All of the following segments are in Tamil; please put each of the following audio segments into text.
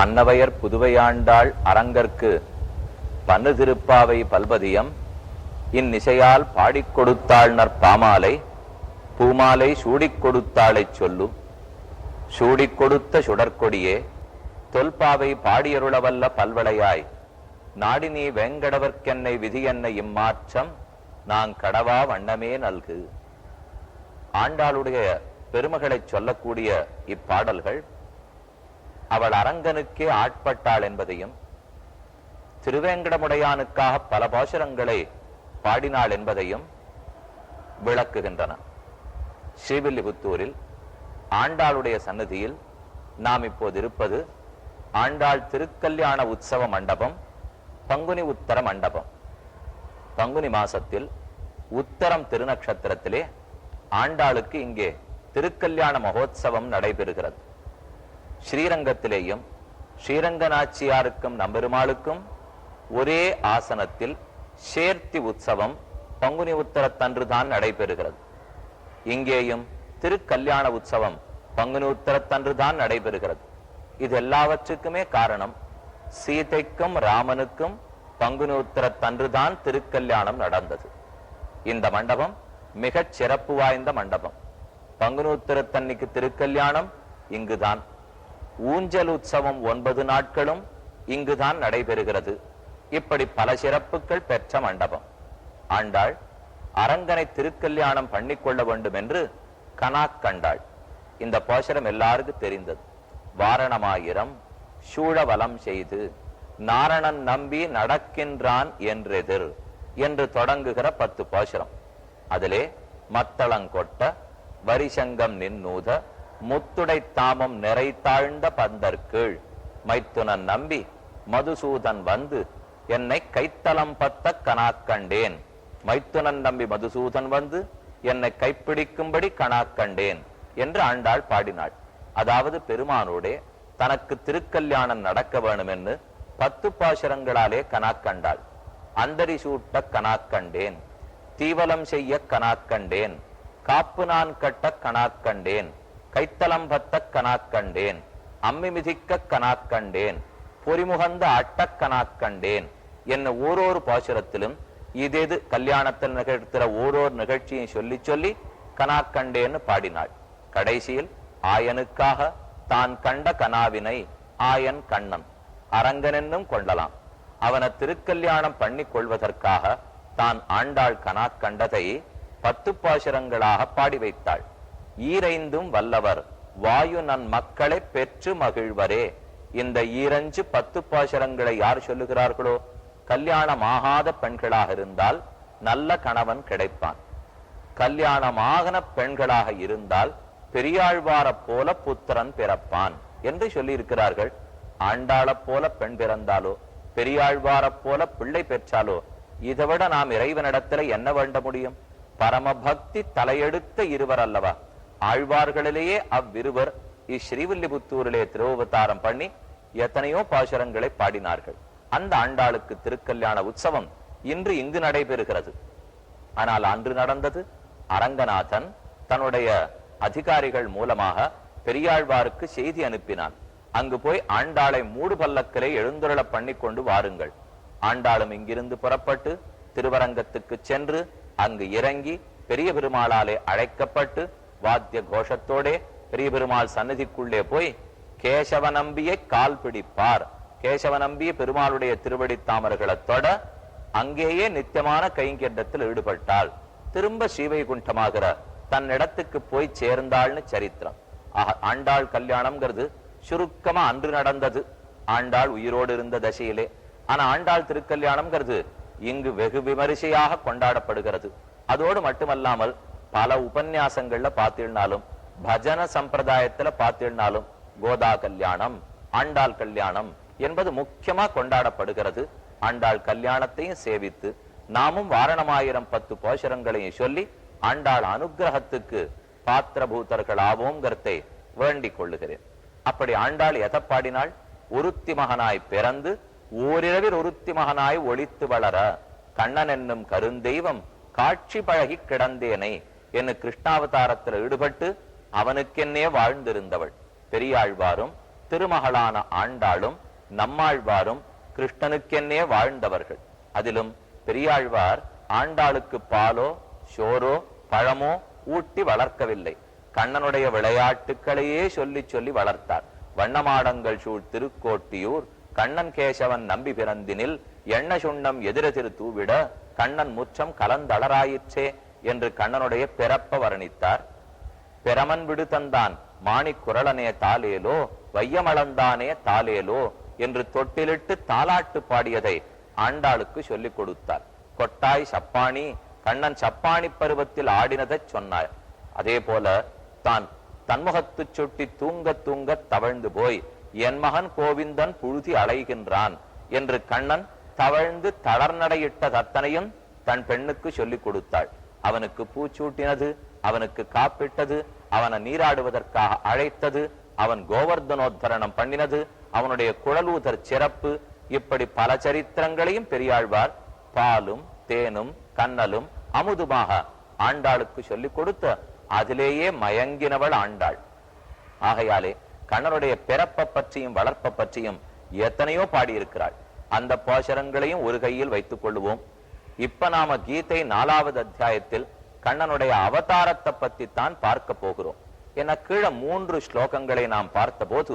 அன்னவையர் புதுவையாண்டாள் அரங்கற்கு பன்னு திருப்பாவை பல்பதியம் இந்நிசையால் பாடிக் கொடுத்தாள் நற்பாமாலை பூமாலை சூடிக் கொடுத்தாளைச் சொல்லு. சூடிக் கொடுத்த சுடற்கொடியே தொல்பாவை பாடியருளவல்ல பல்வளையாய். நாடினி வேங்கடவர்க்கென்னை விதி என்ன இம்மாற்றம் நான் கடவா வண்ணமே நல்கு. ஆண்டாளுடைய பெருமகளைச் சொல்லக்கூடிய இப்பாடல்கள் அவள் அரங்கனுக்கே ஆட்பட்டாள் என்பதையும் திருவேங்கடமுடையானுக்காக பல பாசுரங்களை பாடினாள் என்பதையும் விளக்குகின்றன. ஸ்ரீவில்லிபுத்தூரில் ஆண்டாளுடைய சன்னதியில் நாம் இப்போது இருப்பது ஆண்டாள் திருக்கல்யாண உற்சவ மண்டபம் பங்குனி உத்தர மண்டபம். பங்குனி மாசத்தில் உத்தரம் திருநக்ஷத்திரத்திலே ஆண்டாளுக்கு இங்கே திருக்கல்யாண மகோத்சவம் நடைபெறுகிறது. ஸ்ரீரங்கத்திலேயும் ஸ்ரீரங்க நாச்சியாருக்கும் நம்பெருமாளுக்கும் ஒரே ஆசனத்தில் சேர்த்தி உற்சவம் பங்குனி உத்தரத்தன்று தான் நடைபெறுகிறது. இங்கேயும் திருக்கல்யாண உற்சவம் பங்குனி உத்தரத்தன்றுதான் நடைபெறுகிறது. இது எல்லாவற்றுக்குமே காரணம் சீதைக்கும் ராமனுக்கும் பங்குனி உத்தரத்தன்றுதான் திருக்கல்யாணம் நடந்தது. இந்த மண்டபம் மிகச் சிறப்பு வாய்ந்த மண்டபம். பங்குனி உத்தரத்தன்னைக்கு திருக்கல்யாணம் இங்குதான் ஊஞ்சல் உற்சவம் ஒன்பது நாட்களும் இங்குதான் நடைபெறுகிறது. இப்படி பல சிறப்புகள் பெற்ற மண்டபம். ஆண்டாள் அரங்கனை திருக்கல்யாணம் பண்ணிக்கொள்ள வேண்டும் என்று கனாக் கண்டாள். இந்த போஷரம் எல்லாருக்கும் தெரிந்தது. வாரணமாயிரம் சூழவலம் செய்து நாரணன் நம்பி நடக்கின்றான் என்றெதிர் என்று தொடங்குகிற பத்து போஷரம் அதிலே மத்தளங்கொட்ட வரிசங்கம் நின்னூத முத்துடை தாமம் நிறைத்தாழ்ந்த பந்தர் பந்தற்கீழ். மைத்துனன் நம்பி மதுசூதன் வந்து என்னை கைத்தலம் பத்த கணாக்கண்டேன் மைத்துனன் நம்பி மதுசூதன் வந்து என்னை கைப்பிடிக்கும்படி கணாக்கண்டேன் என்று ஆண்டாள் பாடினாள். அதாவது பெருமானோடே தனக்கு திருக்கல்யாணம் நடக்க வேணும் என்று பத்து பாசுரங்களாலே கணாக்கண்டாள் அந்தரி சூட்ட கணாக்கண்டேன் தீவலம் செய்ய கணாக்கண்டேன் காப்பு நான் கட்ட கணாக்கண்டேன் கைத்தலம் பத்த கனாக்கண்டேன் அம்மி மிதிக்க கனாக்கண்டேன் பொறிமுகந்த அட்டக் கனாக்கண்டேன் என்ன ஓரோரு பாசுரத்திலும் இதேது கல்யாணத்தில் நிகழ்த்துற ஓரோரு நிகழ்ச்சியும் சொல்லி சொல்லி கனாக்கண்டேன்னு பாடினாள். கடைசியில் ஆயனுக்காக தான் கண்ட கனாவினை ஆயன் கண்ணன் அரங்கனென்னும் கொள்ளலாம். அவனை திருக்கல்யாணம் பண்ணி கொள்வதற்காக தான் ஆண்டாள் கனா கண்டதை பத்து பாசுரங்களாக பாடி வைத்தாள். ஈரைந்தும் வல்லவர். வாயு நன் மக்களை பெற்று மகிழ்வரே. இந்த ஈரஞ்சு பத்து பாசரங்களை யார் சொல்லுகிறார்களோ? கல்யாணமாகாத பெண்களாக இருந்தால் நல்ல கணவன் கிடைப்பான். கல்யாணமாகன பெண்களாக இருந்தால் பெரியாழ்வாரைப் போல புத்திரன் பிறப்பான் என்று சொல்லியிருக்கிறார்கள். ஆண்டாளைப் போல பெண் பிறந்தாலோ? பெரியாழ்வாரைப் போல பிள்ளை பெற்றாலோ? இதை விட நாம் இறைவனிடத்தில் என்ன வேண்ட முடியும்? பரமபக்தி தலையெடுத்த இருவர் அல்லவா? ஆழ்வார்களிலேயே அவ்விருவர் இஸ்ரீவில்லிபுத்தூரிலே திருவவதாரம் பண்ணி எத்தனையோ பாசுரங்களை பாடினார்கள். அந்த ஆண்டாளுக்கு திருக்கல்யாண உற்சவம் இன்று இங்கு நடைபெறுகிறது. ஆனால் அன்று நடந்தது அரங்கநாதன் தன்னுடைய அதிகாரிகள் மூலமாக பெரியாழ்வாருக்கு செய்தி அனுப்பினான். அங்கு போய் ஆண்டாளை மூடு பல்லக்கிலே எழுந்துருள பண்ணி கொண்டு வாருங்கள். ஆண்டாளும் இங்கிருந்து புறப்பட்டு திருவரங்கத்துக்கு சென்று அங்கு இறங்கி பெரிய பெருமாளாலே அழைக்கப்பட்டு வாத்திய கோஷத்தோடே பெரிய பெருமாள் சன்னதிக்குள்ளே போய் கேசவ நம்பியை கால் பிடிப்பார். கேசவ நம்பிய பெருமாளுடைய திருவடி தாமர்களை தொட அங்கேயே நித்தியமான கைங்கண்டத்தில் ஈடுபட்டாள். திரும்ப ஸ்ரீவைகுண்டமாகிற தன்னிடத்துக்கு போய் சேர்ந்தாள்னு சரித்திரம். ஆண்டாள் கல்யாணம்ங்கிறது சுருக்கமா அன்று நடந்தது. ஆண்டாள் உயிரோடு இருந்த தசையிலே. ஆனா ஆண்டாள் திருக்கல்யாணம்ங்கிறது இங்கு வெகு விமரிசையாக கொண்டாடப்படுகிறது. அதோடு மட்டுமல்லாமல் பல உபன்யாசங்கள்ல பார்த்தீங்கன்னாலும் பஜன சம்பிரதாயத்துல பார்த்தீங்கன்னாலும் கோதா கல்யாணம் ஆண்டாள் கல்யாணம் என்பது முக்கியமா கொண்டாடப்படுகிறது. ஆண்டாள் கல்யாணத்தையும் சேவித்து நாமும் வாரணமாயிரம் பத்து போஷரங்களையும் சொல்லி ஆண்டாள் அனுகிரகத்துக்கு பாத்திரபூதர்கள் ஆவோங்கிறதை வேண்டிக் கொள்ளுகிறேன். அப்படி ஆண்டாள் எதை பாடினாள்? ஒருத்தி மகனாய் பிறந்து ஓரிரவில் ஒருத்தி மகனாய் ஒழித்து வளர கண்ணன் என்னும் கருந்தெய்வம் காட்சி பழகி கிடந்தேனை என்ன கிருஷ்ணாவதாரத்தில் ஈடுபட்டு அவனுக்கென்னே வாழ்ந்திருந்தவள். பெரியாழ்வாரும் திருமகளான ஆண்டாளும் நம்மாழ்வாரும் கிருஷ்ணனுக்கென்னே வாழ்ந்தவர்கள். அதிலும் பெரியாழ்வார் ஆண்டாளுக்கு பாலோ சோரோ பழமோ ஊட்டி வளர்க்கவில்லை. கண்ணனுடைய விளையாட்டுக்களையே சொல்லி சொல்லி வளர்த்தார். வண்ணமாடங்கள் சூழ் திருக்கோட்டியூர் கண்ணன் கேசவன் நம்பி பிறந்தினில் எண்ண சுண்ணம் திரு தூவிட கண்ணன் முற்றம் கலந்தளராயிற்றே என்று கண்ணனுடைய பிறப்ப வர்ணித்தார். பெரமன் விடு தந்தான் மாணிக் குரலனே தாலேலோ வையமளந்தானே தாலேலோ என்று தொட்டிலிட்டு தாலாட்டு பாடியதை ஆண்டாளுக்கு சொல்லிக் கொடுத்தார். கொட்டாய் சப்பாணி கண்ணன் சப்பாணி பருவத்தில் ஆடினதைச் சொன்னார். அதே போல தான் தன்முகத்து சொட்டி தூங்க தூங்க தவழ்ந்து போய் என் மகன் கோவிந்தன் புழுதி அலைகின்றான் என்று கண்ணன் தவழ்ந்து தளர்நடையிட்ட தத்தனையும் தன் பெண்ணுக்கு சொல்லிக் கொடுத்தாள். அவனுக்கு பூச்சூட்டினது அவனுக்கு காப்பிட்டது அவனை நீராடுவதற்காக அழைத்தது அவன் கோவர்தனோத்தரணம் பண்ணினது அவனுடைய குழலூதர் சிறப்பு இப்படி பல சரித்திரங்களையும் பெரியாழ்வார் பாலும் தேனும் கண்ணலும் அமுதுமாக ஆண்டாளுக்கு சொல்லிக் கொடுத்த அதிலேயே மயங்கினவள் ஆண்டாள். ஆகையாலே கண்ணனுடைய பிறப்பை பற்றியும் வளர்ப்ப பற்றியும் எத்தனையோ பாடியிருக்கிறாள். அந்த போஷரங்களையும் ஒரு கையில் வைத்துக் கொள்வோம் இப்ப நாம கீதை நாலாவது அத்தியாயத்தில் கண்ணனுடைய அவதாரத்தை பத்தி தான் பார்க்க போகிறோம். என கீழே மூன்று ஸ்லோகங்களை நாம் பார்த்த போது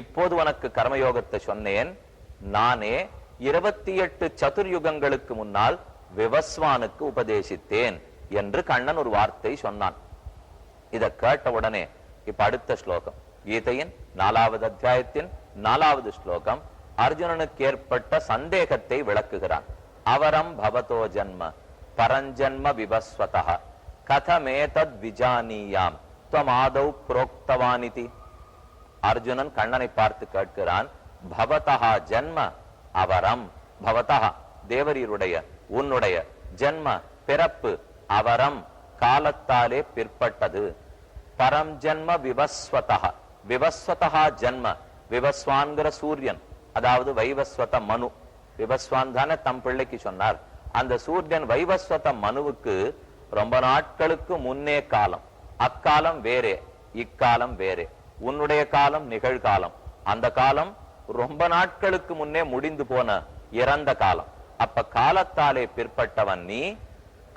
இப்போது உனக்கு கர்மயோகத்தை சொன்னேன். நானே இருபத்தி எட்டு சதுர்யுகங்களுக்கு முன்னால் விவஸ்வானுக்கு உபதேசித்தேன் என்று கண்ணன் ஒரு வார்த்தை சொன்னான். இத கேட்ட உடனே இப்ப அடுத்த ஸ்லோகம். கீதையின் நாலாவது அத்தியாயத்தின் நாலாவது ஸ்லோகம். அர்ஜுனனுக்கு ஏற்பட்ட சந்தேகத்தை விளக்குகிறான். அவரம் பவதோ ஜன்ம பரஞ்சன்ம விபஸ்வத கதமேதத் விஜானியாம் துவமாதௌ புரோக்தவானிதி. அர்ஜுனன் கண்ணனை பார்த்து கேட்கிறான் பவதா ஜன்ம அவரம் பவதா தேவரீருடைய உன்னுடைய ஜென்ம பிறப்பு அவரம் காலத்தாலே பிற்பட்டது. பரம் ஜென்ம விவஸ்வதா விவஸ்வதா ஜென்ம விவஸ்வான்கிற சூரியன் அதாவது வைவஸ்வத மனு. விவஸ்வான் தானே தம் பிள்ளைக்கு சொன்னார். அந்த சூரியன் வைவஸ்வத மனுவுக்கு ரொம்ப நாட்களுக்கு முன்னே காலம். அக்காலம் வேறே இக்காலம் வேறே. உன்னுடைய காலம் நிகழ்காலம். அந்த காலம் ரொம்ப நாட்களுக்கு முன்னே முடிந்து போன இறந்த காலம். அப்ப காலத்தாலே பிற்பட்டவன் நீ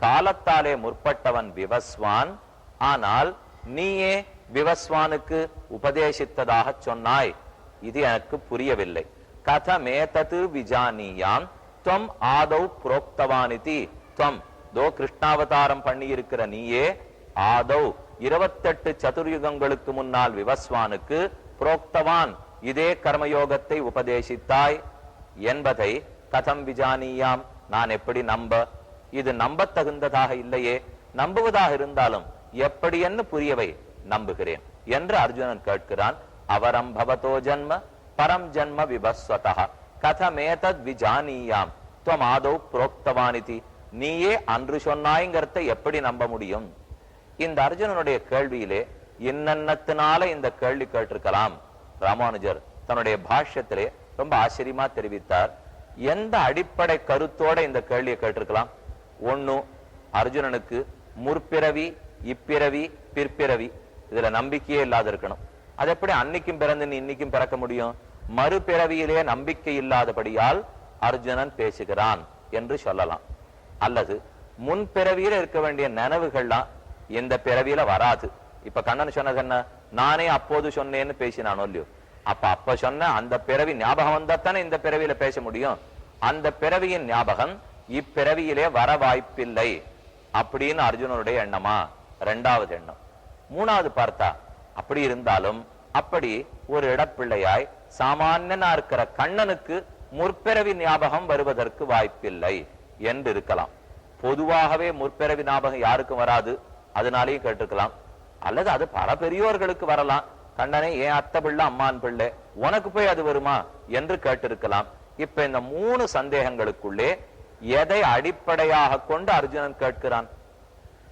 காலத்தாலே முற்பட்டவன் விவஸ்வான். ஆனால் நீயே விவஸ்வானுக்கு உபதேசித்ததாக சொன்னாய். இது எனக்கு புரியவில்லை. கதமேதது விஜானியாம் துவம் ஆதௌ புரோக்தவானிதி துவம் தோ கிருஷ்ணாவதாரம் பண்ணி இருக்கிற நீயே ஆதௌ இருபத்தெட்டு சதுர்யுகங்களுக்கு முன்னால் விவஸ்வானுக்கு புரோக்தவான் இதே கர்மயோகத்தை உபதேசித்தாய் என்பதை கதம் விஜானியாம் நான் எப்படி நம்ப? இது நம்பத் தகுந்ததாக இல்லையே. நம்புவதாக இருந்தாலும் எப்படி என்று புரியவை நம்புகிறேன் என்று அர்ஜுனன் கேட்கிறான். அவரம் பவதோ ஜன்ம பரம் ஜன்ம விபஸ்வதா கதமேதத் விஜானியாம் துவம் ஆதோ புரோக்தவானிதி நீயே அன்று சொன்னாய்ங்கிறத எப்படி நம்ப முடியும்? இந்த அர்ஜுனனுடைய கேள்வியிலே என்னென்னத்தினால இந்த கேள்வி கேட்டிருக்கலாம். ராமானுஜர் தன்னுடைய பாஷ்யத்திலே ரொம்ப ஆச்சரியமா தெரிவித்தார். எந்த அடிப்படை கருத்தோட இந்த கேள்வியை கேட்டிருக்கலாம்? ஒண்ணு அர்ஜுனனுக்கு முற்பிறவி இப்பிறவி பிற்பிறவி இதுல நம்பிக்கையே இல்லாத இருக்கணும் அது எப்படி அன்னைக்கும் பிறந்து நீ இன்னைக்கும் பிறக்க முடியும்? மறுபிறவியிலே நம்பிக்கை இல்லாதபடியால் அர்ஜுனன் பேசுகிறான் என்று சொல்லலாம். அல்லது முன் பிறவியில இருக்க வேண்டிய நினைவுகள்லாம் இந்த பிறவியில வராது. இப்ப கண்ணன் சொன்னது என்ன? நானே அப்போது சொன்னேன்னு பேசினானோ இல்லையோ? அப்ப அப்ப சொன்ன அந்த பிறவி ஞாபகம் வந்தா தானே இந்த பிறவியில பேச முடியும். அந்த பிறவியின் ஞாபகம் இப்பிறவியிலே வர வாய்ப்பில்லை அப்படின்னு அர்ஜுனனுடைய எண்ணமா? ரெண்டாவது எண்ணம். மூணாவது பார்த்தா அப்படி இருந்தாலும் அப்படி ஒரு இடப்பிள்ளையாய் சாமானியனா இருக்கிற கண்ணனுக்கு முற்பிறவி ஞாபகம் வருவதற்கு வாய்ப்பில்லை என்று இருக்கலாம் பொதுவாகவே முற்பிறவி ஞாபகம் யாருக்கும் வராது. அதனாலேயும் கேட்டிருக்கலாம். அல்லது அது பல பெரியோர்களுக்கு வரலாம். கண்ணனே ஏன் அத்தை பிள்ளை அம்மான் பிள்ளை உனக்கு போய் அது வருமா? என்று கேட்டிருக்கலாம். இப்ப இந்த மூணு சந்தேகங்களுக்குள்ளே எதை அடிப்படையாக கொண்டு அர்ஜுனன் கேட்கிறான்?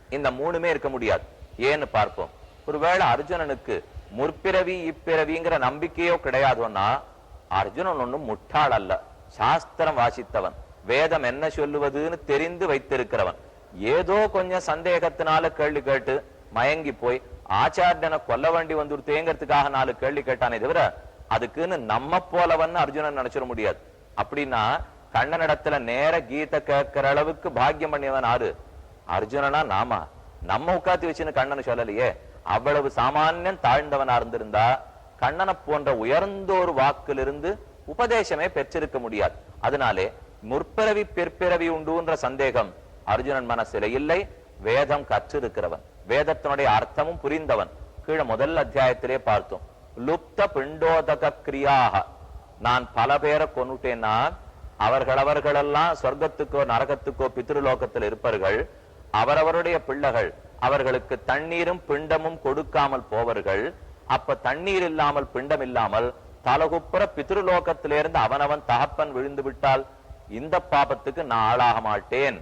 இந்த மூணுமே இருக்க முடியாது. ஏன்னு பார்ப்போம். ஒருவேளை அர்ஜுனனுக்கு முற்பிறவி இப்பிறவிங்கிற நம்பிக்கையோ கிடையாதுன்னா அர்ஜுனன் ஒண்ணும் முட்டாள் அல்ல சாஸ்திரம் வாசித்தவன். வேதம் என்ன சொல்லுவதுன்னு தெரிந்து வைத்திருக்கிறவன். ஏதோ கொஞ்சம் சந்தேகத்தினால கேள்வி கேட்டு மயங்கி போய் ஆச்சாரியனை கொல்ல வேண்டி வந்துருத்தேங்கிறதுக்காக நாலு கேள்வி கேட்டானே தவிர அதுக்குன்னு நம்ம போலவன்னு அர்ஜுனன் நினைச்சிட முடியாது. அப்படின்னா கண்ணனிடத்துல நேர கீதை கேட்கிற அளவுக்கு பாக்கியம் பண்ணியவன் ஆறு. அர்ஜுனனா நாமா? நம்ம உட்காத்தி வச்சுன்னு கண்ணன் சொல்லலையே. அவ்வளவு சாமானியன் தாழ்ந்தவனா இருந்திருந்தா கண்ணனை போன்ற உயர்ந்தோர் வாக்கிலிருந்து உபதேசமே பெற்றிருக்க முடியாது. அதனாலே முற்பிறவி பிற்பிறவி உண்டுன்ற சந்தேகம் அர்ஜுனன் மனசில இல்லை வேதம் கற்றிருக்கிறவன். வேதத்தினுடைய அர்த்தமும் புரிந்தவன். கீழே முதல் அத்தியாயத்திலே பார்த்தோம். லுப்த பிண்டோதக கிரியாக. நான் பல பேரை கொண்டுட்டேன்னா அவர்கள் அவர்களெல்லாம் சொர்க்கத்துக்கோ நரகத்துக்கோ பித்ருலோகத்தில் இருப்பார்கள் அவரவருடைய பிள்ளைகள் அவர்களுக்கு தண்ணீரும் பிண்டமும் கொடுக்காமல் போவர்கள். அப்ப தண்ணீர் இல்லாமல் பிண்டம் இல்லாமல் தலகுப்புற பித்ருலோகத்திலிருந்து அவனவன் தகப்பன் விழுந்து விட்டால் இந்த பாபத்துக்கு நான் ஆளாக மாட்டேன்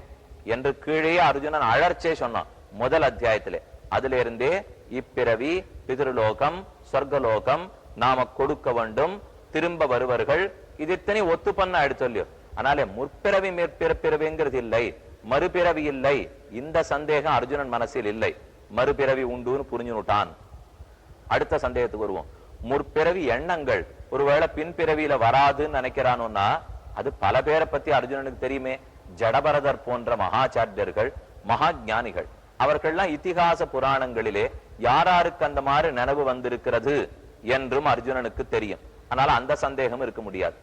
என்று கீழே அர்ஜுனன் அழற்சே சொன்னான் முதல் அத்தியாயத்திலே. அதுல இருந்தே இப்பிறவி பிதிருலோகம் சொர்க்கலோகம் நாம கொடுக்க வேண்டும் திரும்ப வருவர்கள். இது இத்தனை ஒத்து பண்ண எடுத்தொல்லியோ ஆனாலே முற்பிறவி மேற்பிறப்பிறவிங்கிறது இல்லை. மறுபிறவி இல்லை இந்த சந்தேகம் அர்ஜுனன் மனசில் இல்லை. மறுபிறவி உண்டுன்னு புரிஞ்சுனுட்டான். அடுத்த சந்தேகத்துக்கு வருவோம். முற்பிறவி எண்ணங்கள். ஒருவேளை பின்பிறவியில வராதுன்னு நினைக்கிறானோன்னா அது பல பேரை பத்தி அர்ஜுனனுக்கு தெரியுமே. ஜடபரதர் போன்ற மகாச்சாரியர்கள் மகா ஞானிகள் அவர்கள்லாம் இத்திகாச புராணங்களிலே யாராருக்கு அந்த மாதிரி நினைவு வந்திருக்கிறது என்றும் அர்ஜுனனுக்கு தெரியும். அதனால அந்த சந்தேகம் இருக்க முடியாது.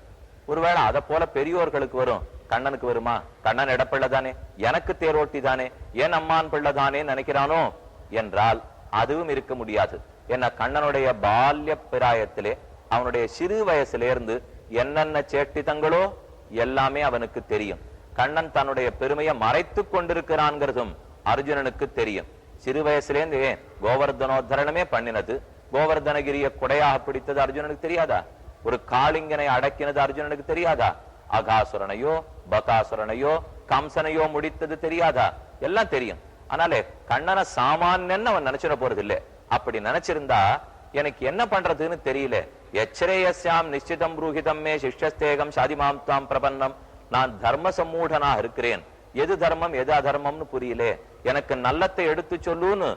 ஒருவேளை அதை போல பெரியோர்களுக்கு வரும். கண்ணனுக்கு வருமா? கண்ணன் இடப்பிள்ளை தானே. எனக்கு தேரோட்டி தானே. என் அம்மான் பிள்ளை தானே நினைக்கிறானோ? என்றால் அதுவும் இருக்க முடியாது. என்ன கண்ணனுடைய பால்ய பிராயத்திலே அவனுடைய சிறு வயசுலேருந்து என்னென்ன சேட்டிதங்களோ எல்லாமே அவனுக்கு தெரியும். கண்ணன் தன்னுடைய பெருமையை மறைத்து கொண்டிருக்கிறான்கிறதும் அர்ஜுனனுக்கு தெரியும். சிறு வயசுலேருந்து ஏன் கோவர்தனோத்தரணமே பண்ணினது. கோவர்தனகிரிய குடையாக பிடித்தது அர்ஜுனனுக்கு தெரியாதா? ஒரு காளிங்கனை அடக்கினது அர்ஜுனனுக்கு தெரியாதா? அகாசுரனையோ பகாசுரனையோ கம்சனையோ முடித்தது தெரியாதா? எல்லாம் தெரியும். ஆனாலே கண்ணனை சாமான்னு அவன் நினைச்சிட போறது இல்ல அப்படி நினைச்சிருந்தா எனக்கு என்ன பண்றதுன்னு தெரியல. எச்சரேயஸ்யாம் நிச்சிதம் ரூஹிதம் மே சிஷ்யஸ்தேகம் சாதிமாம் தாம் பிரபன்னம். நான் தர்ம சம்மூடனாக இருக்கிறேன். எது தர்மம் எது அதர்மம்னு புரியல. எனக்கு நல்லத்தை எடுத்து சொல்லுன்னு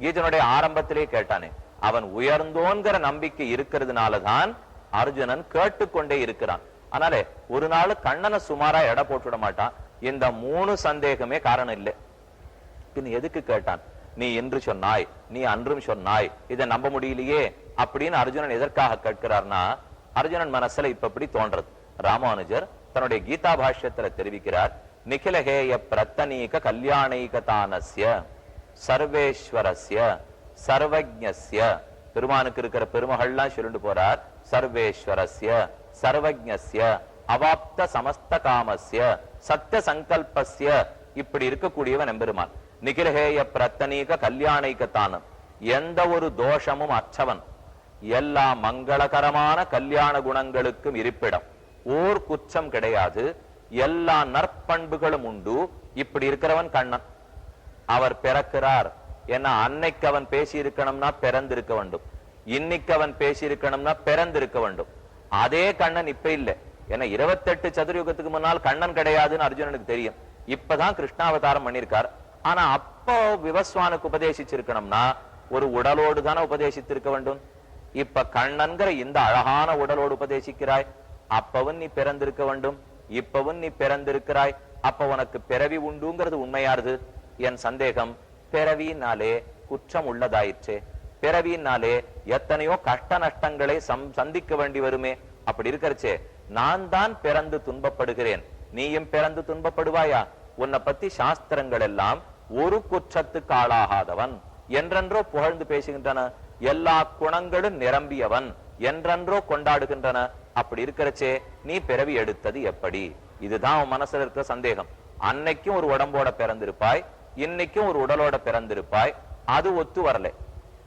கீதனுடைய ஆரம்பத்திலே கேட்டானே. அவன் உயர்ந்தோன்கிற நம்பிக்கை இருக்கிறதுனாலதான் அர்ஜுனன் கேட்டுக்கொண்டே இருக்கிறான். ஆனாலே ஒரு நாள் கண்ணனை சுமாரா எடை போட்டுவிட மாட்டான். இந்த மூணு சந்தேகமே காரணம் இல்லை. பின் எதுக்கு கேட்டான்? நீ என்று சொன்னாய் நீ அன்றும் சொன்னாய் இதை நம்ப முடியலையே அப்படின்னு அர்ஜுனன் எதற்காக கேட்கிறார்னா அர்ஜுனன் மனசுல இப்ப இப்படி தோன்றது. ராமானுஜர் தன்னுடைய கீதா பாஷ்யத்துல தெரிவிக்கிறார் நிகிலஹேய பிரத்தனீக கல்யாணைகதானஸ்ய சர்வேஸ்வரஸ்ய சர்வஜஸ்ய பெருமானுக்கு இருக்கிற பெருமகள்லாம் சொல்லிட்டு போறார். சர்வேஸ்வரஸ்ய சர்வஜஸ்ய அவாப்த சமஸ்த காமஸ்ய சத்திய சங்கல்பஸ்ய இப்படி இருக்கக்கூடியவன் எம்பெருமான். நிகிரகேய பிரத்தனீக கல்யாணைக்கத்தானம் எந்த ஒரு தோஷமும் அற்றவன். எல்லா மங்களகரமான கல்யாண குணங்களுக்கும் இருப்பிடம். ஓர் குற்றம் கிடையாது. எல்லா நற்பண்புகளும் உண்டு. இப்படி இருக்கிறவன் கண்ணன். அவர் பிறக்கிறார். ஏன்னா அன்னைக்கு அவன் பேசி இருக்கணும்னா பிறந்திருக்க வேண்டும். இன்னைக்கு அவன் பேசி இருக்கணும்னா பிறந்திருக்க வேண்டும். அதே கண்ணன் இப்ப இல்ல. ஏன்னா இருபத்தெட்டு சதுரயுகத்துக்கு முன்னால் கண்ணன் கிடையாதுன்னு அர்ஜுனனுக்கு தெரியும். இப்பதான் கிருஷ்ணாவதாரம் பண்ணியிருக்கார். ஆனா அப்போ விவஸ்வானுக்கு உபதேசிச்சிருக்கணும்னா ஒரு உடலோடு தானே உபதேசித்திருக்க வேண்டும். இப்ப கண்ணன்கிற இந்த அழகான உடலோடு உபதேசிக்கிறாய். அப்பவும் நீ பிறந்திருக்க வேண்டும். இப்பவும் நீ பிறந்திருக்கிறாய். அப்ப உனக்கு பிறவி உண்டுங்கிறது உண்மையாருது என் சந்தேகம். பிறவினாலே குற்றம் உள்ளதாயிற்றே பிறவினாலே எத்தனையோ கஷ்ட நஷ்டங்களை சம் சந்திக்க வேண்டி வருமே. அப்படி இருக்கிறச்சே நான் தான் பிறந்து துன்பப்படுகிறேன். நீயும் பிறந்து துன்பப்படுவாயா? உன்னை பத்தி சாஸ்திரங்கள் எல்லாம் ஒரு குற்றத்துக்கு ஆளாகாதவன். என்றென்றோ புகழ்ந்து பேசுகின்றன. எல்லா குணங்களும் நிரம்பியவன். என்றென்றோ கொண்டாடுகின்றன. அப்படி இருக்கிறச்சே நீ பிறவி எடுத்தது எப்படி? இதுதான் உன் மனசுல இருக்கிற சந்தேகம். அன்னைக்கும் ஒரு உடம்போட பிறந்திருப்பாய். இன்னைக்கும் ஒரு உடலோட பிறந்திருப்பாய். அது ஒத்து வரல.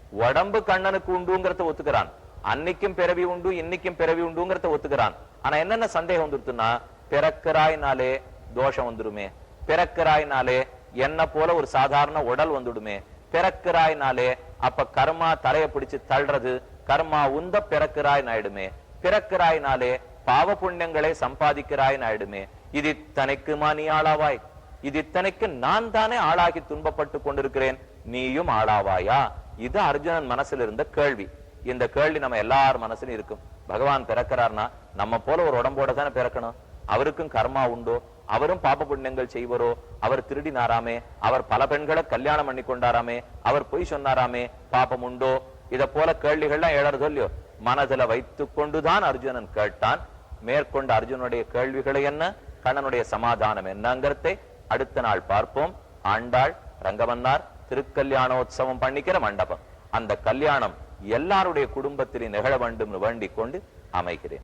உடம்பு கண்ணனுக்கு உண்டுங்கிறத ஒத்துக்கிறான். அன்னைக்கும் பிறவி உண்டு இன்னைக்கும் பிறவி உண்டுங்கிறத ஒத்துக்கிறான். ஆனா என்னென்ன சந்தேகம் வந்துருத்துன்னா பிறக்கிறாய்னாலே தோஷம் வந்துடுமே பிறக்கிறாய்னாலே என்ன போல ஒரு சாதாரண உடல் வந்துடுமே. பிறக்கிறாய்னாலே அப்ப கர்மா தலையை பிடிச்சு தள்ளுறது கர்மா உந்த பிறக்கிறாய் ஆயிடுமே பிறக்கிறாய்னாலே பாவ புண்ணியங்களை சம்பாதிக்கிறாய் ஆயிடுமே இது இத்தனைக்குமா நீ ஆளாவாய்? இது இத்தனைக்கு நான் தானே ஆளாகி துன்பப்பட்டு கொண்டிருக்கிறேன். நீயும் ஆளாவாயா? இது அர்ஜுனன் மனசுல இருந்த கேள்வி. இந்த கேள்வி நம்ம எல்லார் மனசுலயும் இருக்கும். பகவான் பிறக்கிறார்னா நம்ம போல ஒரு உடம்போட தானே பிறக்கணும். அவருக்கும் கர்மா உண்டோ? அவரும் பாப புண்ணியங்கள் செய்வரோ? அவர் திருடினாராமே அவர் பல பெண்களை கல்யாணம் பண்ணி கொண்டாராமே அவர் பொய் சொன்னாராமே பாபம் உண்டோ? இத போல கேள்விகள்லாம் எழறதோ இல்லையோ? மனதுல வைத்துக் கொண்டுதான் அர்ஜுனன் கேட்டான். மேற்கொண்ட அர்ஜுனுடைய கேள்விகளை என்ன? கண்ணனுடைய சமாதானம் என்னங்கிறதை அடுத்த நாள் பார்ப்போம். ஆண்டாள் ரங்கமன்னார் திருக்கல்யாணோத்சவம் பண்ணிக்கிற மண்டபம். அந்த கல்யாணம் எல்லாருடைய குடும்பத்திலே நிகழ வேண்டும் வேண்டிக் கொண்டு அமைகிறேன்.